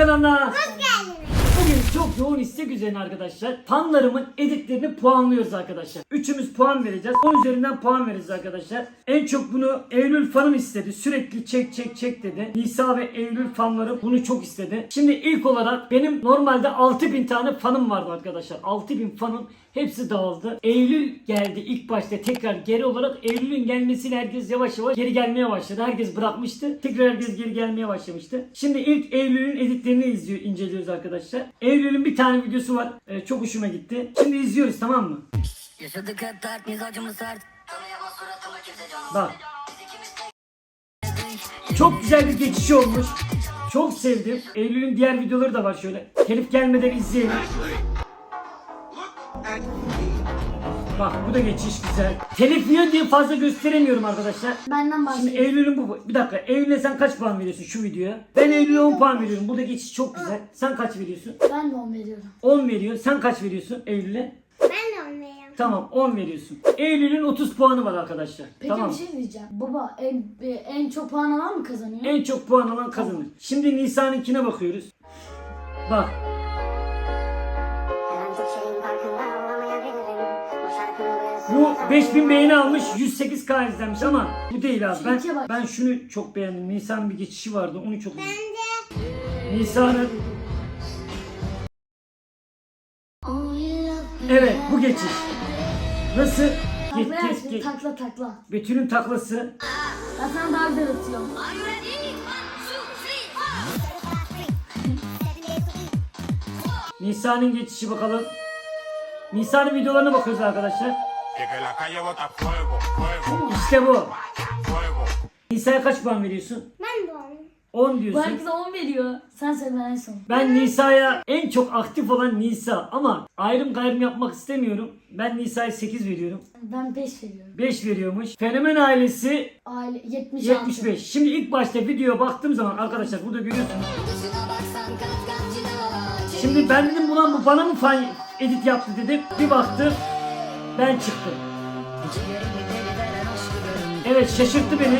kanalına. Bugün çok yoğun istek üzerine arkadaşlar. Fanlarımın editlerini puanlıyoruz arkadaşlar. Üçümüz puan vereceğiz. 10 üzerinden puan vereceğiz arkadaşlar. En çok bunu Eylül fanım istedi. Sürekli çek çek çek dedi. Nisa ve Eylül fanlarım bunu çok istedi. Şimdi ilk olarak benim normalde 6000 tane fanım vardı arkadaşlar. 6000 fanım hepsi dağıldı. Eylül geldi ilk başta tekrar geri olarak Eylül'ün gelmesiyle herkes yavaş yavaş geri gelmeye başladı. Herkes bırakmıştı. Tekrar herkes geri gelmeye başlamıştı. Şimdi ilk Eylül'ün editlerini izliyor, inceliyoruz arkadaşlar. Eylül'ün bir tane videosu var. Ee, çok hoşuma gitti. Şimdi izliyoruz tamam mı? Yaşadık hep dert mizacımız sert Tanıyamaz suratımı kimse canım Bak. Çok güzel bir geçiş olmuş. Çok sevdim. Eylül'ün diğer videoları da var şöyle. Telif gelmeden izleyelim. Bak bu da geçiş güzel. Telif yiyor diye fazla gösteremiyorum arkadaşlar. Benden Şimdi bahsediyorum. Eylül'ün bu. Bir dakika. Eylül'e sen kaç puan veriyorsun şu videoya? Ben Eylül'e 10 puan veriyorum. Burada geçiş çok güzel. Sen kaç veriyorsun? Ben de on veriyorum. 10 veriyor. Sen kaç veriyorsun Eylül'e? Ben de olmayayım. Tamam 10 veriyorsun. Eylül'ün 30 puanı var arkadaşlar. Peki tamam. bir şey diyeceğim. Baba en, en çok puan alan mı kazanıyor? En çok puan alan kazanır. Şimdi Nisan'ınkine bakıyoruz. Bak. Bu 5000 beğeni almış 108k izlenmiş ama bu değil abi. Ben, ben şunu çok beğendim. Nisan'ın bir geçişi vardı. Onu çok beğendim. Nisan'ın Evet bu geçiş. Nasıl? Takla geç yapsın, geç. takla takla. Betül'ün taklası. Ben sana daha güzel atıyorum. Nisan'ın geçişi bakalım. Nisan'ın videolarına bakıyoruz arkadaşlar. Que la calle bota fuego, fuego, İşte bu. fuego. Nisa'ya kaç puan veriyorsun? ben de olmayayım. 10 Bu diyorsun. herkese 10 veriyor. Sen söyle ben en son. Ben Nisa'ya en çok aktif olan Nisa ama ayrım gayrım yapmak istemiyorum. Ben Nisa'ya 8 veriyorum. Ben 5 veriyorum. 5 veriyormuş. Fenomen ailesi Aile 76. 75. Şimdi ilk başta videoya baktığım zaman arkadaşlar burada görüyorsunuz. Şimdi ben dedim ulan bu bana mı fan edit yaptı dedim. Bir baktım ben çıktım. Evet şaşırttı beni.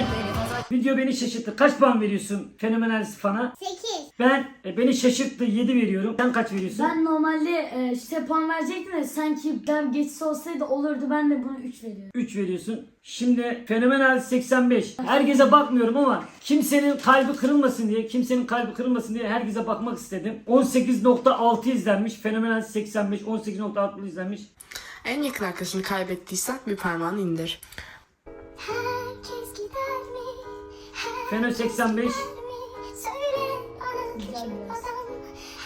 Video beni şaşırttı. Kaç puan veriyorsun Fenomen ailesi fana? 8. Ben e, beni şaşırttı 7 veriyorum. Sen kaç veriyorsun? Ben normalde e, işte puan verecektim de sanki ben geçse olsaydı olurdu ben de bunu 3 veriyorum. 3 veriyorsun. Şimdi fenomenal 85. Herkese bakmıyorum ama kimsenin kalbi kırılmasın diye, kimsenin kalbi kırılmasın diye herkese bakmak istedim. 18.6 izlenmiş. Fenomenal 85 18.6 izlenmiş. En yakın arkadaşını kaybettiysen bir parmağını indir. Herkes gider mi? Feno 85. Her mi? Söyle bana Güzel küçük biraz. adam.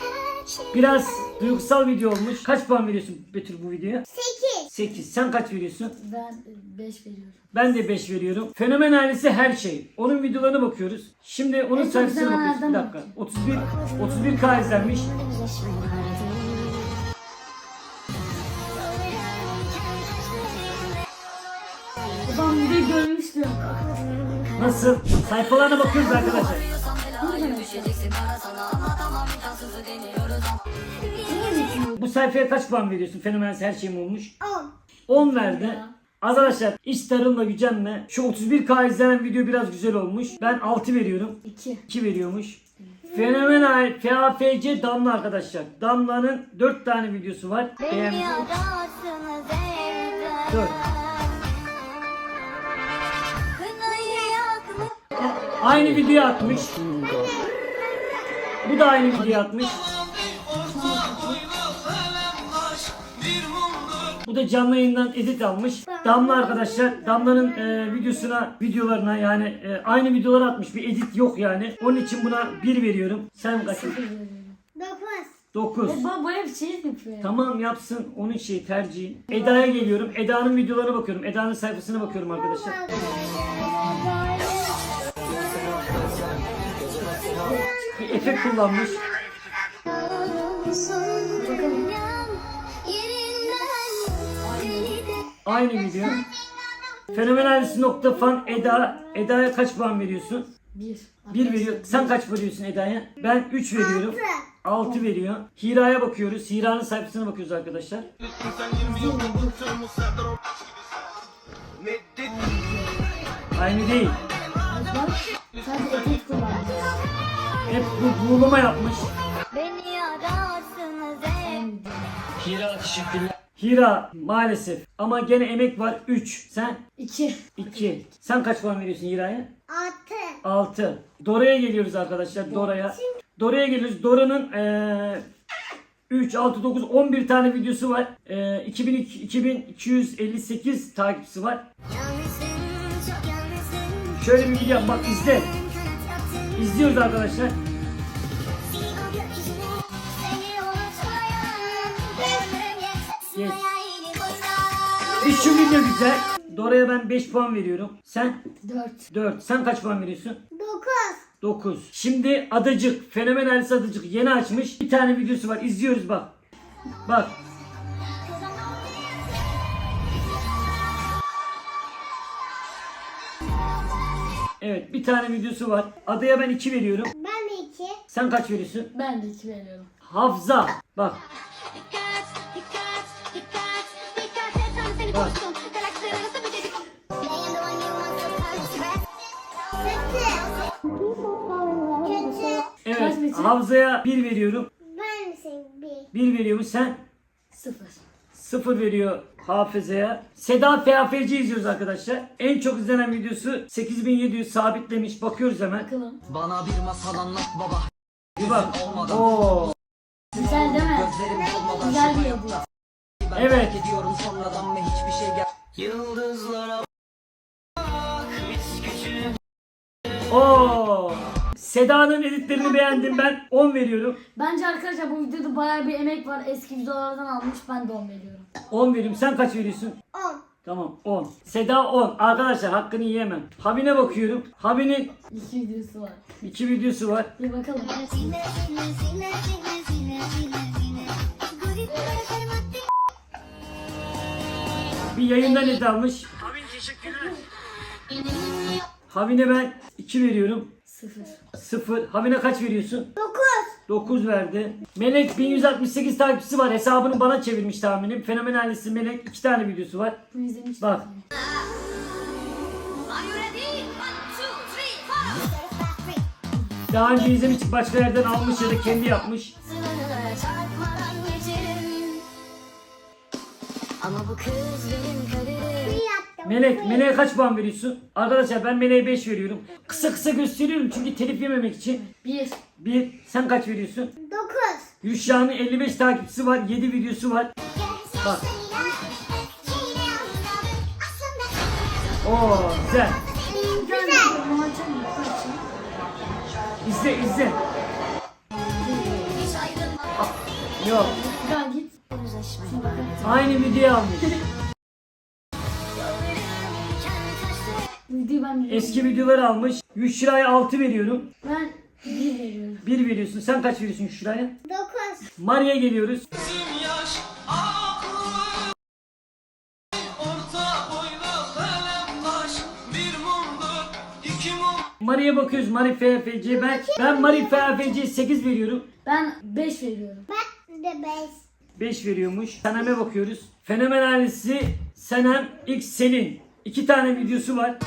Her şey Biraz duygusal video olmuş. Kaç puan veriyorsun Betül bu videoya? 8. 8. Sen kaç veriyorsun? Ben 5 veriyorum. Ben de 5 veriyorum. Fenomen ailesi her şey. Onun videolarına bakıyoruz. Şimdi onun En çok sayfasına bakıyoruz. Bir izlenenlerden dakika. 31 31K izlenmiş. Babam görmüştüm. Nasıl? Sayfalarına bakıyoruz arkadaşlar. Bu sayfaya kaç puan veriyorsun? Fenomen her şeyim olmuş. 10. 10 verdi. Arkadaşlar iş tarımla gücenme. Şu 31K izlenen video biraz güzel olmuş. Ben 6 veriyorum. 2. 2 veriyormuş. Fenomenal FAFC Damla arkadaşlar. Damla'nın 4 tane videosu var. Evde. 4. Aynı video atmış. Bu da aynı video atmış. Bu da canlı yayından edit almış. Damla arkadaşlar Damla'nın e, videosuna, videolarına yani e, aynı videolar atmış. Bir edit yok yani. Onun için buna 1 veriyorum. Sen kaç? 9. 9. E, baba bu hep şey yapıyor. Tamam yapsın. Onun şeyi tercihi. Eda'ya geliyorum. Eda'nın videolarına bakıyorum. Eda'nın sayfasına bakıyorum arkadaşlar. Bir efekt kullanmış. Aynı video. Fenomenalist.fan Eda. Eda'ya kaç puan veriyorsun? 1. 1 veriyor. Sen kaç veriyorsun Eda'ya? Ben 3 veriyorum. 6 veriyor. Hira'ya bakıyoruz. Hira'nın sayfasına bakıyoruz arkadaşlar. Aynı değil. Sadece etek kullanmış. Hep bu buğulama yapmış. Beni ararsınız hep. Hira teşekkürler. Hira maalesef ama gene emek var 3. Sen? 2. 2. Sen kaç puan veriyorsun Hira'ya? 6. 6. Dora'ya geliyoruz arkadaşlar Dora'ya. Dora'ya geliyoruz. Dora'nın ee, 3, 6, 9, 11 tane videosu var. E, 2002, 2258 takipçisi var. Şöyle bir video yap bak izle. İzliyoruz arkadaşlar. Yes. Bir şu video güzel. Dora'ya ben 5 puan veriyorum. Sen 4. 4. Sen kaç puan veriyorsun? Dokuz. 9. Şimdi Adacık, Fenomen Ailesi Adacık yeni açmış. Bir tane videosu var. İzliyoruz bak. Bak. Evet bir tane videosu var. Adaya ben 2 veriyorum. Ben de iki. Sen kaç veriyorsun? Ben de 2 veriyorum. Hafza. Bak. Dikkat, dikkat, dikkat, dikkat et sen seni Bak. nasıl bir çocuk? I am the one you want to touch. Kötü. Kötü. Evet? Hafza'ya 1 veriyorum. Ben misin bir? 1 veriyor mu sen? 0. 0 veriyor Hafıza'ya. Seda PAFC izliyoruz arkadaşlar. En çok izlenen videosu 8700 sabitlemiş. Bakıyoruz hemen. Bakalım. Bana bir masal anlat baba. Bir bak. olmadan. Oo. Güzel değil mi? Güzel yapı. Ben Evet. fark ediyorum sonradan ve hiçbir şey gel. Yıldızlara bak biz küçük. Oo. Seda'nın editlerini beğendim ben. 10 veriyorum. Bence arkadaşlar bu videoda bayağı bir emek var. Eski videolardan almış. Ben de 10 veriyorum. 10 veriyorum. Sen kaç veriyorsun? On. Tamam 10. Seda 10. Arkadaşlar hakkını yiyemem. Habine bakıyorum. Habi'nin 2 videosu var. 2 videosu var. Bir bakalım. Bir yayından edit almış. Habine ben 2 veriyorum. 0. 0. Habine kaç veriyorsun? Dokuz. 9 verdi. Melek 1168 takipçisi var. Hesabını bana çevirmiş tahminim. Fenomen ailesi Melek 2 tane videosu var. Bu izlemiş. Bak. Daha önce izlemiş başka yerden almış ya da kendi yapmış. Ama bu kız benim kaderim. Melek, Melek'e kaç puan veriyorsun? Arkadaşlar ben Melek'e 5 veriyorum. Kısa kısa gösteriyorum çünkü telif yememek için. 1. 1. Sen kaç veriyorsun? Dokuz. Yuşra'nın 55 takipçisi var. 7 videosu var. Bak. Oo güzel. Güzel. İzle izle. Ah, Yok. Aynı videoyu almış. Videoyu ben biliyorum. Eski videoları almış. Yuşra'ya 6 veriyorum. Ben 1 veriyorum. 1 veriyorsun. Sen kaç veriyorsun Yuşra'ya? Dokuz. Maria'ya geliyoruz. Bir iki Maria'ya bakıyoruz. Mari FFC. Ben, ben Mari FFC 8 veriyorum. Ben 5 veriyorum. Ben de beş. 5 veriyormuş. Senem'e bakıyoruz. Fenomen ailesi Senem X Selin. 2 tane videosu var.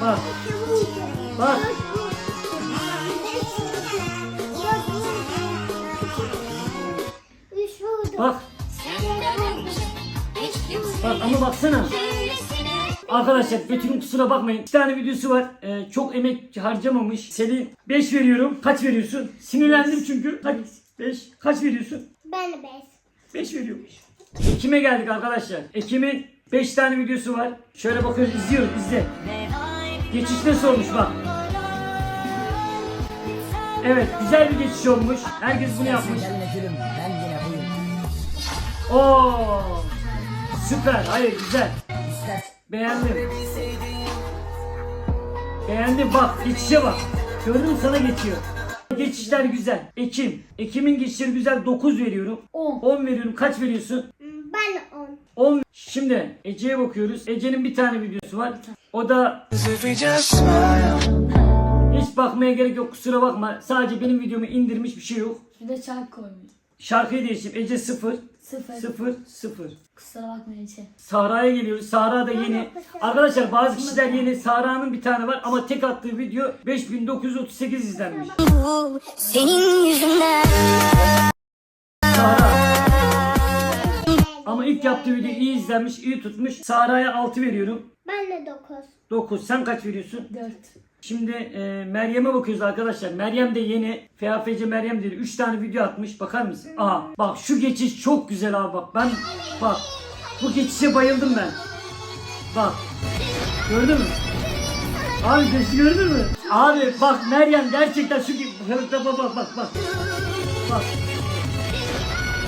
Bak. Bak. Bak. Bak ama baksana. Arkadaşlar Betül'ün kusura bakmayın. 2 tane videosu var. Ee, çok emek harcamamış. Selin 5 veriyorum. Kaç veriyorsun? Sinirlendim çünkü. Kaç? 5. Kaç veriyorsun? Ben de beş. 5 veriyormuş. Ekim'e geldik arkadaşlar. Ekim'in 5 tane videosu var. Şöyle bakıyoruz izliyoruz izle. Geçişte sormuş bak. Evet güzel bir geçiş olmuş. Herkes bunu yapmış. Oo süper. Hayır güzel. Beğendim. Beğendim bak geçişe bak. Gördün mü sana geçiyor. Geçişler güzel. Ekim. Ekim'in geçişleri güzel. 9 veriyorum. 10. 10 veriyorum. Kaç veriyorsun? Ben de on. 10. Şimdi Ece'ye bakıyoruz. Ece'nin bir tane videosu var. O da hiç bakmaya gerek yok kusura bakma. Sadece benim videomu indirmiş bir şey yok. Bir de çark koymuş. Şarkıyı değiştim. Ece 0 0. 0 0. Kusura bakmayın içe. Sahra'ya geliyoruz. Sahra da yeni. Arkadaşlar bazı kişiler yeni. Sahra'nın bir tane var ama tek attığı video 5938 izlenmiş. Senin yüzünden. İlk yaptığı video iyi izlenmiş, iyi tutmuş. Sara'ya 6 veriyorum. Ben de 9. 9. Sen kaç veriyorsun? 4. Şimdi e, Meryem'e bakıyoruz arkadaşlar. Meryem de yeni. FAFC Meryem dedi. 3 tane video atmış. Bakar mısın? Aa bak şu geçiş çok güzel abi bak. Ben bak bu geçişe bayıldım ben. Bak. Gördün mü? Abi geçişi gördün mü? Abi bak Meryem gerçekten şu bak bak bak bak bak. Bak.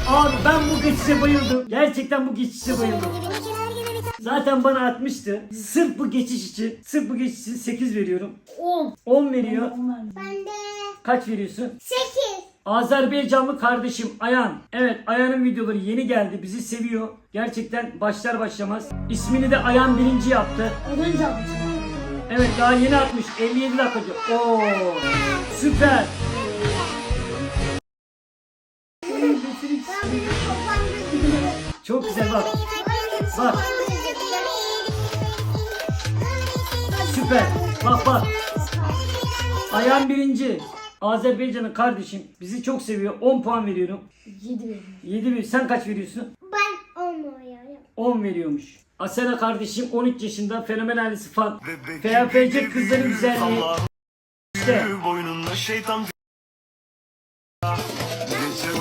Abi ben bu geçişe bayıldım. Gerçekten bu geçişe bayıldım. Zaten bana atmıştı. Sırf bu geçiş için, sırf bu geçiş için 8 veriyorum. 10. 10 veriyor. 10 verdim. Ben de Kaç veriyorsun? 8. Azerbaycanlı kardeşim Ayan. Evet Ayan'ın videoları yeni geldi. Bizi seviyor. Gerçekten başlar başlamaz. İsmini de Ayan birinci yaptı. Önce atmışım. Evet daha yeni atmış. 57 dakika. Oo süper. Çok güzel bak. Bak. Süper. Bak bak. Ayan birinci. Azerbaycan'ın kardeşim. Bizi çok seviyor. 10 puan veriyorum. 7 verdim. 7 ver. Sen kaç veriyorsun? Ben 10 oynuyorum. 10 veriyormuş. Asena kardeşim 13 yaşında fenomen ailesi fan. FFC kızların güzelliği. İşte. Boynunda şeytan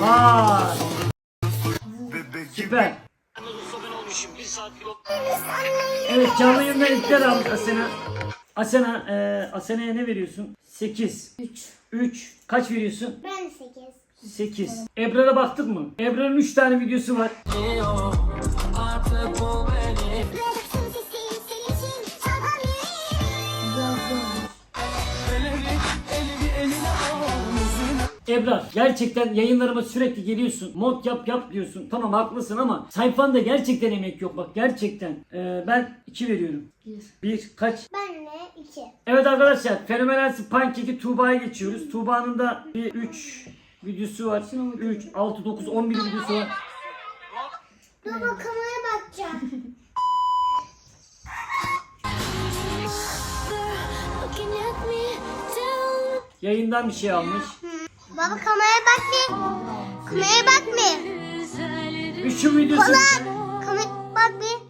Vay. Süper. Evet canlı yayında ilkler almış Asena. Asena, e, Asena'ya ne veriyorsun? 8. 3. 3. Kaç veriyorsun? Ben de 8. 8. Ebrar'a baktık mı? Ebrar'ın 3 tane videosu var. Artık Ebrar gerçekten yayınlarıma sürekli geliyorsun. Mod yap yap diyorsun. Tamam haklısın ama sayfanda gerçekten emek yok bak gerçekten. Ee, ben 2 veriyorum. 1. 1 kaç? Ben de 2. Evet arkadaşlar Fenomenalsi Pancake'i Tuğba'ya geçiyoruz. Tuğba'nın da bir 3 videosu var. 3, 6, 9, 11 videosu var. Dur bakalım bakacağım. Yayından bir şey almış. Baba kameraya bak bir. Kameraya bak bir. Üçün videosu Kameraya bak bir.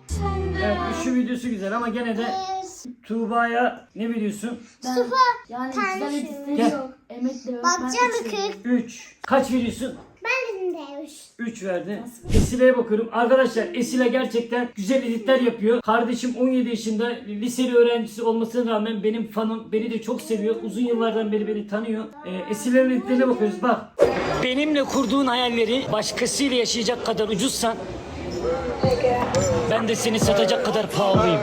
Evet, üçün videosu güzel ama gene de Tuğba'ya ne veriyorsun? Ben, Sıfır. yani Tane güzel şey. editleri Gel. yok. Emek de yok. Bakacağım bir 3. Kaç veriyorsun? Ben de 3. 3 verdi. Esile'ye bakıyorum. Arkadaşlar Esile gerçekten güzel editler yapıyor. Kardeşim 17 yaşında liseli öğrencisi olmasına rağmen benim fanım. Beni de çok seviyor. Uzun yıllardan beri beni tanıyor. Ee, Esile'nin editlerine bakıyoruz. Bak. Benimle kurduğun hayalleri başkasıyla yaşayacak kadar ucuzsan ben de seni satacak kadar pahalıyım.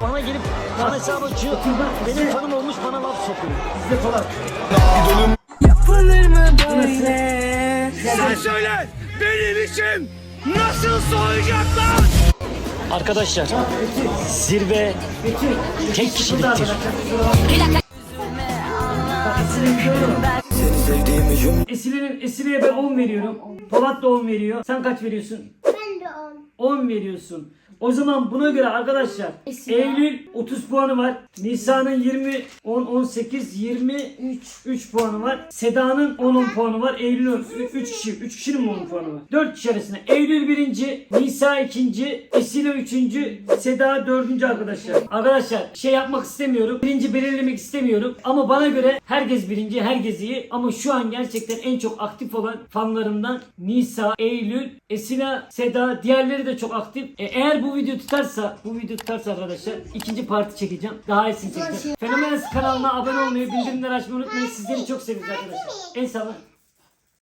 Bana gelip bana hesap açıyor. Benim fanım olmuş bana laf sokuyor. Sizde falan. Yapılır mı böyle Sen söyle benim işim nasıl soyacaklar? Arkadaşlar zirve tek kişiliktir. Esile'nin Esile'ye ben 10 veriyorum. Polat da 10 veriyor. Sen kaç veriyorsun? Ben de 10. 10 veriyorsun. O zaman buna göre arkadaşlar Esile. Eylül 30 puanı var. Nisan'ın 20, 10, 18, 20, 3. 3 puanı var. Seda'nın 10, 10 puanı var. Eylül'ün 3 kişi. 3 kişinin mi 10 puanı var? 4 kişi arasında. Eylül 1. Nisa 2. Esile 3. Seda 4. arkadaşlar. Arkadaşlar şey yapmak istemiyorum. Birinci belirlemek istemiyorum. Ama bana göre herkes birinci, herkes iyi. Ama şu an gerçekten en çok aktif olan fanlarımdan Nisa, Eylül, Esila, Seda. Diğerleri de çok aktif. E, eğer bu video tutarsa, bu video tutarsa arkadaşlar ikinci parti çekeceğim. Daha iyisini çekeceğim. Fenomenal kanalına abone olmayı, bildirimleri açmayı unutmayın. Sizleri çok seviyoruz arkadaşlar. En sağlam.